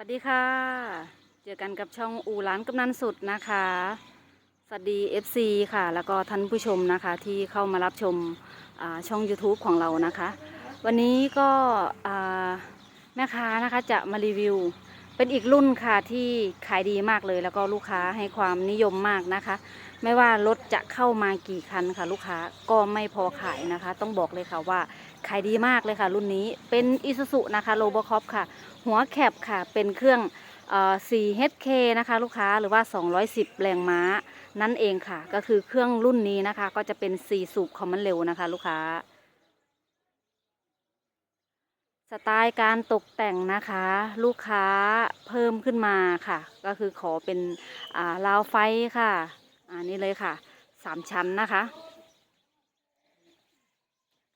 วัสดีค่ะ เจอกันกับช่องอูร้านกำนันสุดนะคะ สวัสดี FC ค่ะ แล้วก็ท่านผู้ชมนะคะที่เข้ามารับชมช่อง YouTube ของเรานะคะ วันนี้ก็แม่ค้านะคะจะมารีวิว เป็นอีกรุ่นค่ะที่ขายดีมากเลย แล้วก็ลูกค้าให้ความนิยมมากนะคะ ไม่ว่ารถจะเข้ามากี่คันค่ะ ลูกค้าก็ไม่พอขายนะคะ ต้องบอกเลยค่ะว่าขายดีมากเลยค่ะ รุ่นนี้เป็นอิซูซุนะคะโลบคอปค่ะ หัวแคบค่ะเป็นเครื่องออ 4HK นะคะ ลูกค้าหรือว่า 210 แรงม้านั่นเองค่ะ ก็คือเครื่องรุ่นนี้นะคะ ก็จะเป็น 4 สูบคอมมันเร็วนะคะ ลูกค้า สไตล์การตกแต่งนะคะ ลูกค้าเพิ่มขึ้นมาค่ะ ก็คือขอเป็นอ่าราวไฟค่ะอ่านี่เลยค่ะสามชั้นนะคะ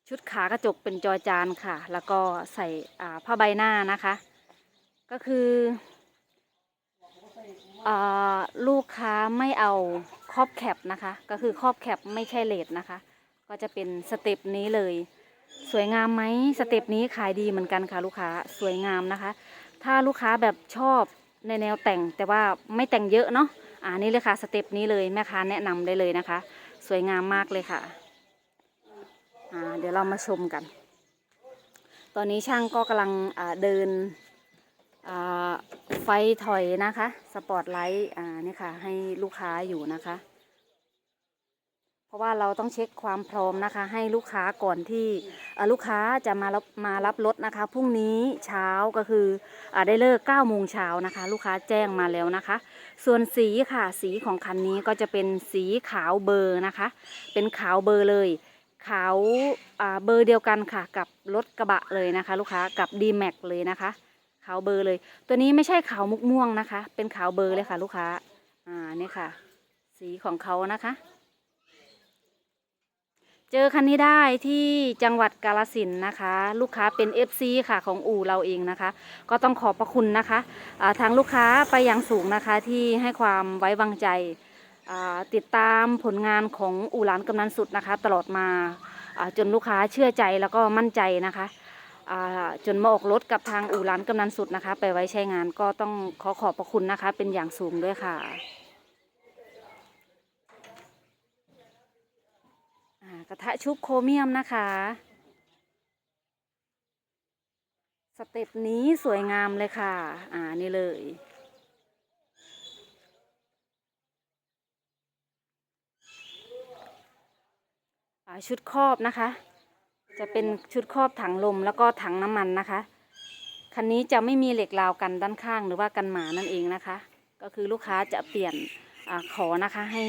ชุดขากระจกเป็นจอจานค่ะ แล้วก็ใส่ผ้าใบหน้านะคะ ก็คืออลูกค้าไม่เอาครอบแคปนะคะ ก็คือครอบแคปไม่ใช่เลดนะคะ ก็จะเป็นสเต็ปนี้เลย สวยงามไหมสเต็ปนี้ขายดีเหมือนกันค่ะ ลูกค้าสวยงามนะคะ ถ้าลูกค้าแบบชอบในแนวแต่งแต่ว่าไม่แต่งเยอะเนาะอ่านี่เลยค่ะสเต็ปนี้เลยแม่ค้าแนะนำได้เลยนะคะ สวยงามมากเลยค่ะอ่าเดี๋ยวเรามาชมกัน ตอนนี้ช่างก็กำลังเดินไฟถอยนะคะ สปอตไลท์อ่านี่ค่ะให้ลูกค้าอยู่นะคะ เพราะว่าเราต้องเช็คความพร้อมนะคะ ให้ลูกค้าก่อนที่ลูกค้าจะมารับมารับรถนะคะพรุ่งนี้เช้าก็คืออได้เลิก9โมงเช้านะคะ ลูกค้าแจ้งมาแล้วนะคะ ส่วนสีค่ะสีของคันนี้ก็จะเป็นสีขาวเบอร์นะคะ เป็นขาวเบอร์เลยขาวาเบอร์เดียวกันค่ะ กับรถกระบะเลยนะคะ ลูกค้ากับ d m a x เลยนะคะขาวเบอร์เลย ตัวนี้ไม่ใช่ขาวมุกม่วงนะคะ เป็นขาวเบอร์เลยค่ะ ลูกค้าอ่านี่ค่ะ สีของเขานะคะ เจอคันนี้ได้ที่จังหวัดกาลสินนะคะ ลูกค้าเป็น FC ค่ะของอู่เราเองนะคะ ก็ต้องขอบพระคุณนะคะอ่าทางลูกค้าไปอย่างสูงนะคะที่ให้ความไว้วางใจติดตามผลงานของอู่ร้านกำนันสุดนะคะ ตลอดมาจนลูกค้าเชื่อใจแล้วก็มั่นใจนะคะจนมาออกรถกับทางอู่ร้านกำนันสุดนะคะ ไปไว้ใช้งานก็ต้องขอขอบพระคุณนะคะ เป็นอย่างสูงด้วยค่ะ อ่า กระทะชุบโครเมียมนะคะ สเต็ปนี้สวยงามเลยค่ะ อ่านี่เลยชุดครอบนะคะ จะเป็นชุดครอบถังลมแล้วก็ถังน้ำมันนะคะ คันนี้จะไม่มีเหล็กราวกันด้านข้างหรือว่ากันหมานั่นเองนะคะ ก็คือลูกค้าจะเปลี่ยนอขอนะคะให้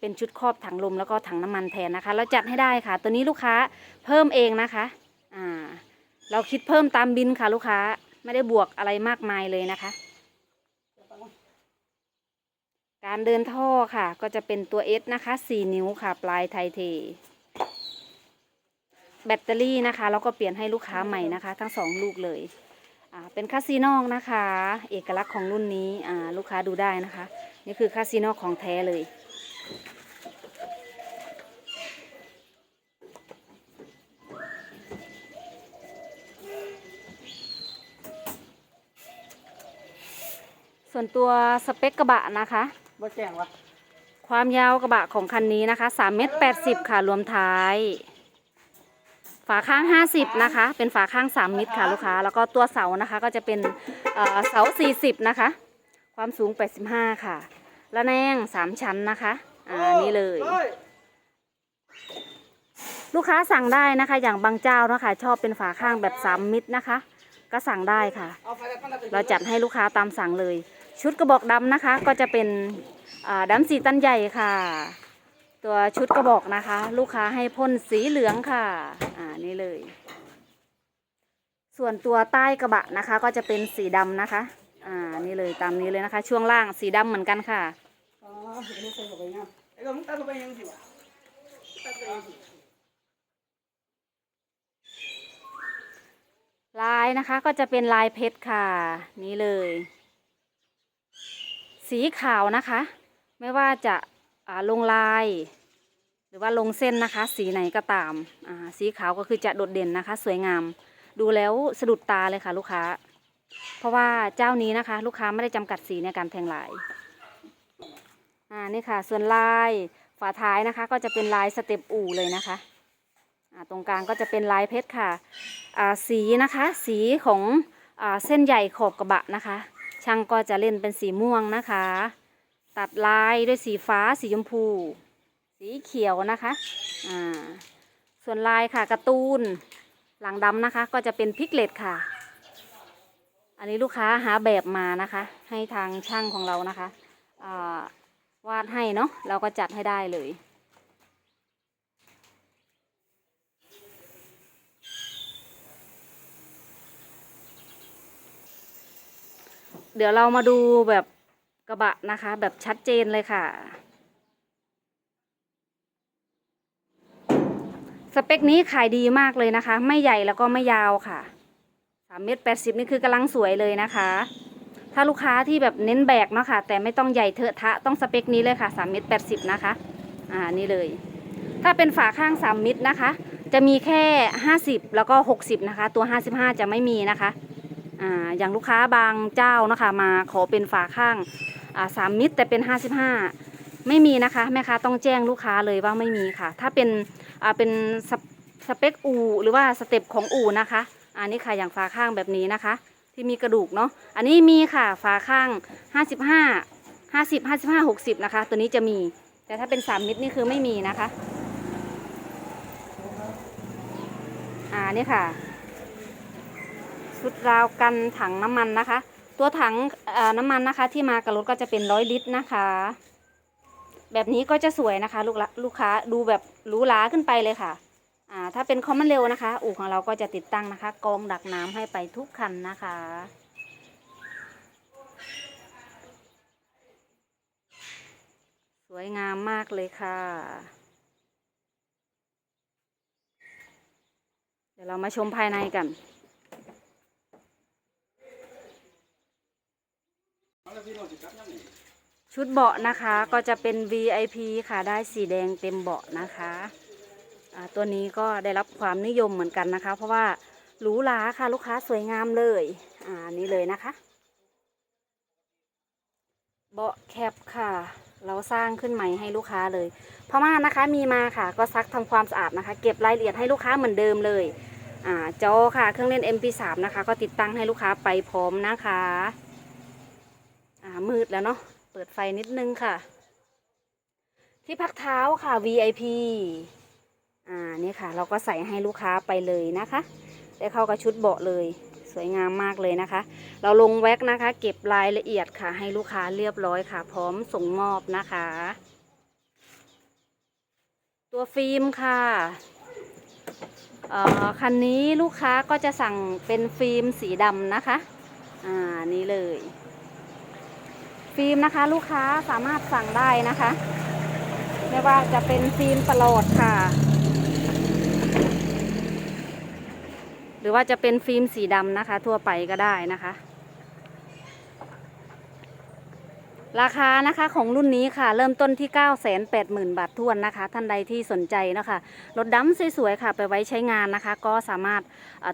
เป็นชุดครอบถังลมแล้วก็ถังน้ำมันแทนนะคะ เราจัดให้ได้ค่ะ ตัวนี้ลูกค้าเพิ่มเองนะคะ อ่า เราคิดเพิ่มตามบินค่ะ ลูกค้าไม่ได้บวกอะไรมากมายเลยนะคะ การเดินท่อค่ะ ก็จะเป็นตัว S นะคะ4นิ้วค่ะ ปลายไทเท แบตเตอรี่นะคะ แล้วก็เปลี่ยนให้ลูกค้าใหม่นะคะ ทั้งสองลูกเลยอ่าเป็นคาซีนอกนะคะ เอกลักษณ์ของรุ่นนี้อ่าลูกค้าดูได้นะคะ นี่คือคาซีนอกของแท้เลย ส่วนตัวสเปคกระบะนะคะ บ่แจ้งวะความยาวกระบะของคันนี้นะคะ3เมตร80 ค่ะ รวมท้าย ฝาข้าง 50 นะคะ เป็นฝาข้าง 3 มิตรค่ะลูกค้า แล้วก็ตัวเสานะคะก็จะเป็นเอ่อเสา 40 นะคะ ความสูง 85 ค่ะและแนง 3 ชั้นนะคะ อ่า นี่เลยฮ้ลูกค้าสั่งได้นะคะ อย่างบางเจ้านะคะ ชอบเป็นฝาข้างแบบ 3 มิตรนะคะ ก็สั่งได้ค่ะ เอาไฟจากมันเราจัดให้ลูกค้าตามสั่งเลย ชุดกระบอกดำนะคะก็จะเป็นอ่าดำสีตันใหญ่ค่ะ ตัวชุดกระบอกนะคะ ลูกค้าให้พ่นสีเหลืองค่ะ อ่านี่เลย ส่วนตัวใต้กระบะนะคะ ก็จะเป็นสีดำนะคะ อ่านี่เลยตามนี้เลยนะคะ ช่วงล่างสีดำเหมือนกันค่ะลายนะคะก็จะเป็นลายเพชรค่ะ นี่เลย สีขาวนะคะ ไม่ว่าจะาลงลาย หรือว่าลงเส้นนะคะ สีไหนก็ตามาสีขาวก็คือจะโดดเด่นนะคะ สวยงาม ดูแล้วสะดุดตาเลยค่ะลูกค้า เพราะว่าเจ้านี้นะคะ ลูกค้าไม่ได้จำกัดสีในการแทงลายอ่านี่ค่ะ ส่วนลายฝาท้ายนะคะ ก็จะเป็นลายสเต็ปอู่เลยนะคะอ่าตรงกลางก็จะเป็นลายเพชรค่ะอ่าสีนะคะ สีของอาเส้นใหญ่ขอบกระบะนะคะ ช่างก็จะเล่นเป็นสีม่วงนะคะ ตัดลายด้วยสีฟ้าสีชมพู สีเขียวนะคะอ่าส่วนลายค่ะการ์ตูนหลังดำนะคะ ก็จะเป็นพิกเลตค่ะ อันนี้ลูกค้าหาแบบมานะคะ ให้ทางช่างของเรานะคะอ่าวาดให้เนาะเราก็จัดให้ได้เลย เดี๋ยวเรามาดูแบบกระบะนะคะ แบบชัดเจนเลยค่ะ สเปคนี้ขายดีมากเลยนะคะ ไม่ใหญ่แล้วก็ไม่ยาวค่ะสามเมตรแปดสิบนี่คือกำลังสวยเลยนะคะ ถ้าลูกค้าที่แบบเน้นแบกเนาะค่ะ แต่ไม่ต้องใหญ่เถอะทะต้องสเปคนี้เลยค่ะสามเมตรแปดสิบนะคะ อ่านี่เลย ถ้าเป็นฝาข้างสามมิตรนะคะ จะมีแค่ห้าสิบแล้วก็หกสิบนะคะ ตัวห้าสิบห้าจะไม่มีนะคะ อย่างลูกค้าบางเจ้านะคะมาขอเป็นฝาข้างสามมิตรแต่เป็นห้าสิบห้าไม่มีนะคะแม่ค้าต้องแจ้งลูกค้าเลยว่าไม่มีค่ะ ถ้าเป็นเป็นสเปสเปคอูหรือว่าสเต็ปของอูนะคะอันนี้ค่ะอย่างฝาข้างแบบนี้นะคะ ที่มีกระดูกเนาะอันนี้มีค่ะฝาข้างห้าสิบห้าห้าสิบห้าสิบห้าหกสิบนะคะ ตัวนี้จะมี แต่ถ้าเป็นสามมิตรนี่คือไม่มีนะคะ อ่านี่ค่ะ ชุดราวกันถังน้ำมันนะคะ ตัวถังน้ำมันนะคะ ที่มากับรถก็จะเป็นร้อยลิตรนะคะ แบบนี้ก็จะสวยนะคะ ลูกลูกค้าดูแบบหรูหราขึ้นไปเลยค่ะอ่าถ้าเป็นคอมมอนเร็วนะคะ อู่ของเราก็จะติดตั้งนะคะ กองดักน้ำให้ไปทุกคันนะคะสวยงามมากเลยค่ะ เดี๋ยวเรามาชมภายในกัน ชุดเบาะนะคะก็จะเป็น VIP ค่ะได้สีแดงเต็มเบาะนะคะอ่าตัวนี้ก็ได้รับความนิยมเหมือนกันนะคะ เพราะว่าหรูหราค่ะลูกค้าสวยงามเลยอ่านี่เลยนะคะ เบาะแคปค่ะ เราสร้างขึ้นใหม่ให้ลูกค้าเลยพม่านะคะมีมาค่ะ ก็ซักทำความสะอาดนะคะ เก็บรายละเอียดให้ลูกค้าเหมือนเดิมเลยอ่าจอค่ะเครื่องเล่น MP3 นะคะ ก็ติดตั้งให้ลูกค้าไปพร้อมนะคะ มืดแล้วเนาะ เปิดไฟนิดนึงค่ะ ที่พักเท้าค่ะ VIP อ่า นี่ค่ะ เราก็ใส่ให้ลูกค้าไปเลยนะคะ ได้เข้ากับชุดเบาะเลย สวยงามมากเลยนะคะ เราลงแว็กนะคะ เก็บรายละเอียดค่ะ ให้ลูกค้าเรียบร้อยค่ะ พร้อมส่งมอบนะคะ ตัวฟิล์มค่ะอ่อคันนี้ลูกค้าก็จะสั่งเป็นฟิล์มสีดำนะคะ อ่า นี่เลย ฟิล์มนะคะ ลูกค้าสามารถสั่งได้นะคะไม่ว่าจะเป็นฟิล์มประหลอดค่ะ หรือว่าจะเป็นฟิล์มสีดำนะคะ ทั่วไปก็ได้นะคะ ราคานะคะของรุ่นนี้ค่ะ เริ่มต้นที่ 9 8 0 0 0 0 บาททวนนะคะ ท่านใดที่สนใจนะคะรถดำสวยๆค่ะ ไปไว้ใช้งานนะคะ ก็สามารถ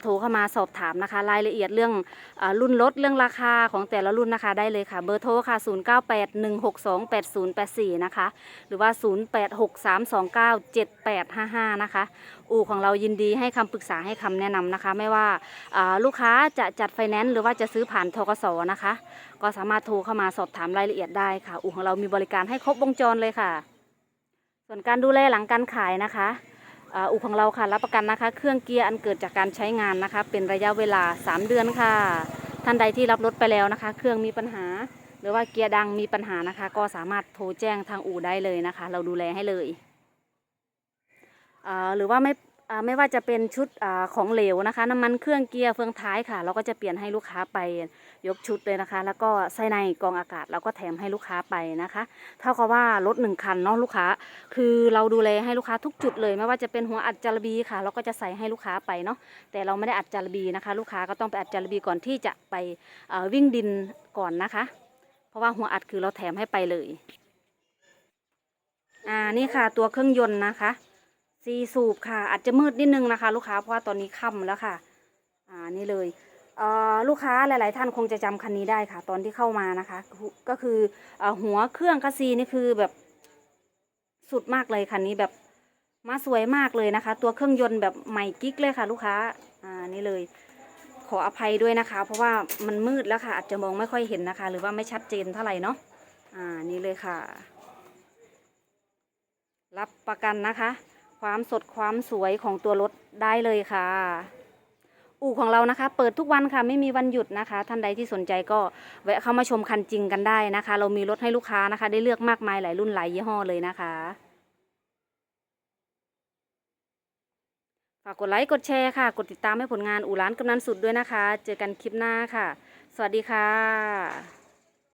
โทรเข้ามาสอบถามนะคะ รายละเอียดเรื่องอรุ่นรถเรื่องราคาของแต่ละรุ่นนะคะได้เลยค่ะ เบอร์โทรค่ะ 0981628084 นะคะ หรือว่า 0863297855 นะคะ อู่ของเรายินดีให้คำปรึกษาให้คำแนะนำนะคะ ไม่ว่าอ่าลูกค้าจะจัดไฟแนนซ์หรือว่าจะซื้อผ่านทกสนะคะ ก็สามารถโทรเข้ามาสอบถามรายละเอียดได้ค่ะ อู่ของเรามีบริการให้ครบวงจรเลยค่ะ ส่วนการดูแลหลังการขายนะคะอู่ของเราค่ะรับประกันนะคะ เครื่องเกียร์อันเกิดจากการใช้งานนะคะ เป็นระยะเวลา 3 เดือนค่ะ ท่านใดที่รับรถไปแล้วนะคะ เครื่องมีปัญหา หรือว่าเกียร์ดังมีปัญหานะคะ ก็สามารถโทรแจ้งทางอู่ได้เลยนะคะ เราดูแลให้เลยหรือว่าไม่ ไม่ว่าจะเป็นชุดอของเหลวนะคะ น้ำมันเครื่องเกียร์เฟืองท้ายค่ะ เราก็จะเปลี่ยนให้ลูกค้าไปยกชุดเลยนะคะ แล้วก็ไส้ในกองอากาศเราก็แถมให้ลูกค้าไปนะคะ เท่ากับว่ารถหนึ่งคันเนาะลูกค้า คือเราดูแลให้ลูกค้าทุกจุดเลย ไม่ว่าจะเป็นหัวอัดจารบีค่ะ เราก็จะใส่ให้ลูกค้าไปเนาะแต่เราไม่ได้อัดจารบีนะคะ ลูกค้าก็ต้องไปอัดจารบีก่อนที่จะไปวิ่งดินก่อนนะคะ เพราะว่าหัวอัดคือเราแถมให้ไปเลยอ่านี่ค่ะตัวเครื่องยนต์นะคะ ซีสูบค่ะ อาจจะมืดนิดนึงนะคะ ลูกค้าเพราะว่าตอนนี้ค่ำแล้วค่ะ อ่านี่เลยเอ่อลูกค้าหลาย ๆ ท่านคงจะจำคันนี้ได้ค่ะ ตอนที่เข้ามานะคะ ก็คือเอ่อหัวเครื่องคัสซีนี่คือแบบสุดมากเลยคันนี้แบบมาสวยมากเลยนะคะ ตัวเครื่องยนต์แบบใหม่กิ๊กเลยค่ะ ลูกค้าอ่านี่เลย ขออภัยด้วยนะคะ เพราะว่ามันมืดแล้วค่ะ อาจจะมองไม่ค่อยเห็นนะคะ หรือว่าไม่ชัดเจนเท่าไหร่เนาะอ่านี่เลยค่ะ รับประกันนะคะ ความสดความสวยของตัวรถได้เลยค่ะ อู่ของเรานะคะ เปิดทุกวันค่ะไม่มีวันหยุดนะคะ ท่านใดที่สนใจก็แวะเข้ามาชมคันจริงกันได้นะคะ เรามีรถให้ลูกค้านะคะ ได้เลือกมากมายหลายรุ่นหลายยี่ห้อเลยนะคะฝากกดไลค์กดแชร์ค่ะ กดติดตามให้ผลงานอู่ร้านกำนันสุดด้วยนะคะ เจอกันคลิปหน้าค่ะ สวัสดีค่ะ